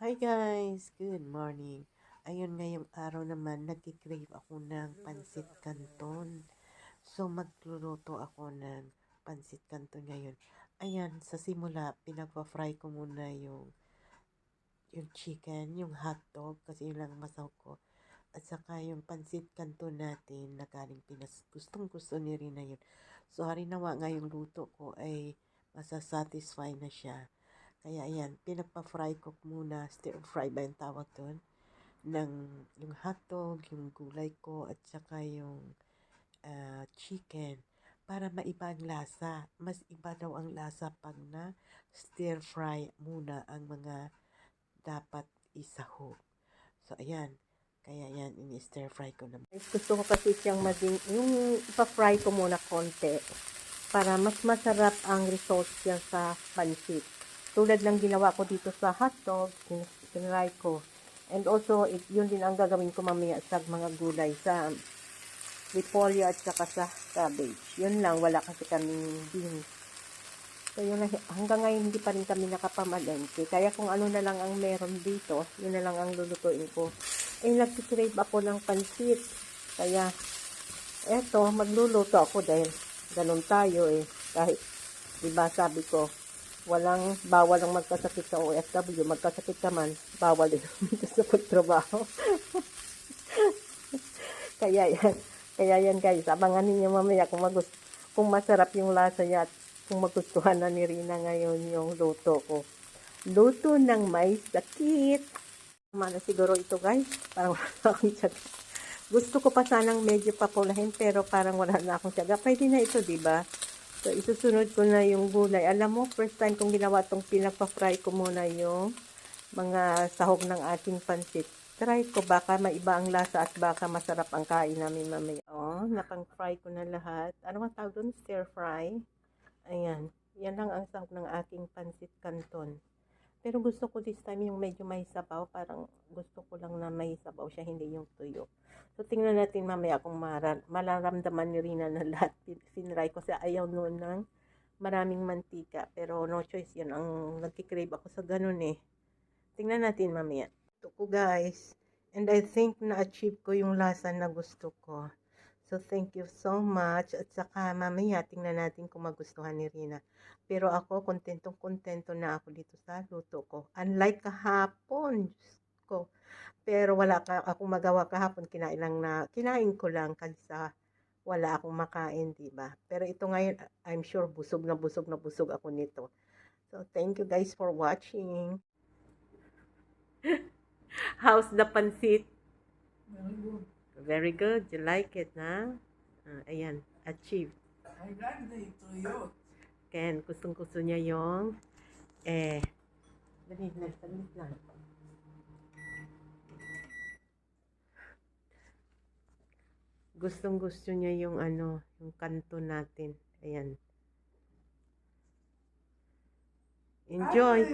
Hi guys! Good morning. Ayun ngayong araw naman, nagkikrave ako ng pansit canton. So magluluto ako ng pansit canton ngayon. Ayan, sa simula, pinagpa-fry ko muna yung yung chicken, yung hotdog, kasi yun lang ang masahog ko. At saka yung pansit canton natin na galing Pinas. Gustong gusto ni Rina yun. So harinawa ngayong luto ko ay masasatisfy na siya. Kaya ayan, pinagpa-fry ko muna, stir fry ba yung tawag doon? Ng yung hotdog, yung gulay ko, at saka yung ah, chicken. Para maiba ang lasa. Mas iba daw ang lasa pag na stir fry muna ang mga dapat isahog. So ayan, kaya yan, ini-stir fry ko naman. Gusto ko kasi siyang maging, yung ipa-fry ko muna konti para mas masarap ang result niya sa pansit. Tulad ng ginawa ko dito sa hotdog, tinry ko. And also, it, yun din ang gagawin ko mamaya sa mga gulay, sa repolyo at saka sa cabbage. Yun lang, wala kasi kaming beans. So, yun na, hanggang ngayon hindi pa rin kami nakapamalengke. Kaya kung ano na lang ang meron dito, yun na lang ang lulutuin ko. Eh, nagtikrave ako ng pansit. Kaya, eto, magluluto ako dahil ganun tayo eh. Kahit, di ba sabi ko, walang bawal ang magkasakit sa OFW. Magkasakit ka man, bawal din sa pagtrabaho. kaya yan. Kaya yan guys, abangan ninyo mamaya kung, magus kung masarap yung lasa niya at kung magustuhan na ni Rina ngayon yung luto ko. Luto ng may sakit. Tama na siguro ito guys. Parang wala akong tiyaga. Gusto ko pa sanang medyo papulahin pero parang wala na akong tiyaga. Pwede na ito, di ba? So, isusunod ko na yung gulay. Alam mo, first time kong ginawa itong pinagpa-fry ko muna yung mga sahog ng ating pansit. Try ko, baka maiba ang lasa at baka masarap ang kain namin mamaya. Oh, napang-fry ko na lahat. Ano ang tawag doon? Stir fry. Ayan. Yan lang ang sahog ng aking pansit canton. Pero gusto ko this time yung medyo may sabaw. Parang gusto ko lang na may sabaw siya, hindi yung tuyo. So, tingnan natin mamaya kung malaramdaman ni Rina na lahat sinry ko sa ayaw noon ng maraming mantika. Pero no choice yun. Ang nagkikrave ako sa ganun eh. Tingnan natin mamaya. Ito ko guys. And I think na-achieve ko yung lasa na gusto ko. So, thank you so much. At saka, mamaya, tingnan natin kung magustuhan ni Rina. Pero ako, kontentong-kontento na ako dito sa luto ko. Unlike kahapon, Diyos ko. Pero wala ka akong magawa kahapon. Kinain lang na, kinain ko lang kasi wala akong makain, di ba? Pero ito ngayon, I'm sure busog na busog na busog ako nito. So, thank you guys for watching. How's the pansit? Very good. Very good. You like it, na? Ah, ayan, achieve. I like the Toyota. Ken, gustong-gusto niya yung, eh, dali na, dali lang. Gustong-gusto niya yung ano, yung kanto natin. Ayan. Enjoy.